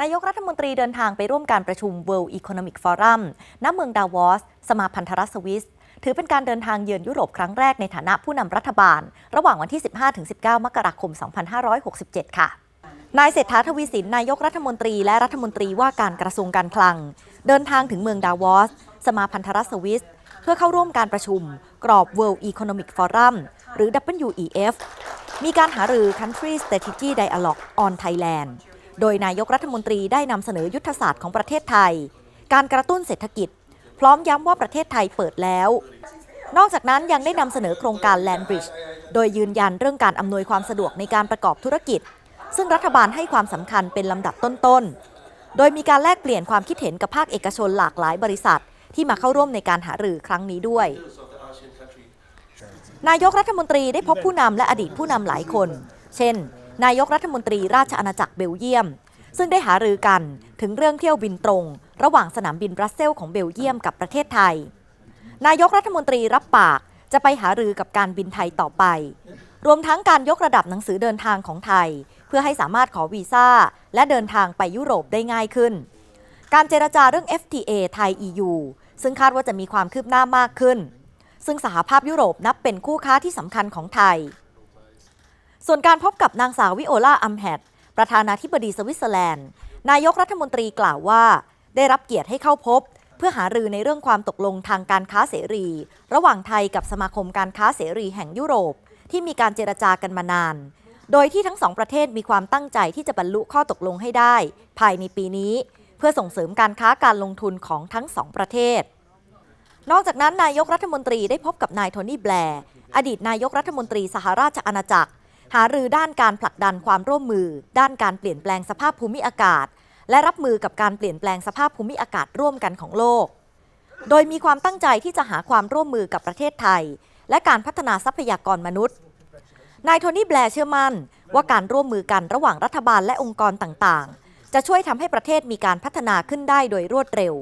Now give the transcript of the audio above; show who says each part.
Speaker 1: นายกรัฐมนตรีเดินทางไปร่วมการประชุม World Economic Forum ณ เมืองดาวอส สมาพันธรัฐสวิส ถือเป็นการเดินทางเยือนยุโรปครั้งแรกในฐานะผู้นำรัฐบาล ระหว่างวันที่ 15-19 มกราคม 2567 ค่ะ นายเศรษฐาทวีสิน นายกรัฐมนตรีและรัฐมนตรีว่าการกระทรวงการคลัง เดินทางถึงเมืองดาวอส สมาพันธรัฐสวิส เพื่อเข้าร่วมการประชุม กรอบ World Economic Forum หรือ WEF มีการหารือ Country Strategy Dialogue on Thailand โดยนายกรัฐมนตรีได้นำเสนอยุทธศาสตร์ของประเทศไทย การกระตุ้นเศรษฐกิจ พร้อมย้ำว่าประเทศไทยเปิดแล้ว นอกจากนั้นยังได้นำเสนอโครงการ Land Bridge โดยยืนยันเรื่องการอำนวยความสะดวกในการประกอบธุรกิจ ซึ่งรัฐบาลให้ความสำคัญเป็นลำดับต้นๆ โดยมีการแลกเปลี่ยนความคิดเห็นกับภาคเอกชนหลากหลายบริษัท ที่มาเข้าร่วมในการหารือครั้งนี้ด้วย นายกรัฐมนตรีได้พบผู้นำและอดีตผู้นำหลายคน เช่น นายกรัฐมนตรีราชอาณาจักรเบลเยียม ซึ่งได้หารือกันถึงเรื่องเที่ยวบินตรง ระหว่างสนามบินบรัสเซลของเบลเยียมกับประเทศไทย นายกรัฐมนตรีรับปากจะไปหารือกับการบินไทยต่อไป รวมทั้งการยกระดับหนังสือเดินทางของไทย เพื่อให้สามารถขอวีซ่า และเดินทางไปยุโรปได้ง่ายขึ้น การเจรจาเรื่อง FTA ไทย EU ซึ่งคาดว่าจะมีความคืบหน้ามากขึ้น ซึ่งสหภาพยุโรปนับเป็นคู่ค้าที่สำคัญของไทย ส่วนการพบกับนางสาววิโอลาอัมแฮดประธานาธิบดีสวิตเซอร์แลนด์ นายกรัฐมนตรีกล่าวว่า ได้รับเกียรติให้เข้าพบ เพื่อหารือในเรื่องความตกลงทางการค้าเสรี ระหว่างไทยกับสมาคมการค้าเสรีแห่งยุโรป ที่มีการเจรจากันมานาน โดยที่ทั้งสองประเทศมีความตั้งใจที่จะบรรลุข้อตกลงให้ได้ ภายในปีนี้ เพื่อส่งเสริมการค้าการลงทุนของทั้งสองประเทศ นอกจากนั้นนายกรัฐมนตรีได้พบกับนายโทนี่แบร์อดีตนายกรัฐมนตรีสหราชอาณาจักร หารือด้านการผลักดันความร่วมมือ ด้านการเปลี่ยนแปลงสภาพภูมิอากาศ และรับมือกับการเปลี่ยนแปลงสภาพภูมิอากาศร่วมกันของโลก โดยมีความตั้งใจที่จะหาความร่วมมือกับประเทศไทย และการพัฒนาทรัพยากรมนุษย์ นายโทนี่แบร์เชื่อมั่น ว่าการร่วมมือกันระหว่างรัฐบาลและองค์กรต่างๆ จะช่วยทำให้ประเทศมีการพัฒนาขึ้นได้โดยรวดเร็ว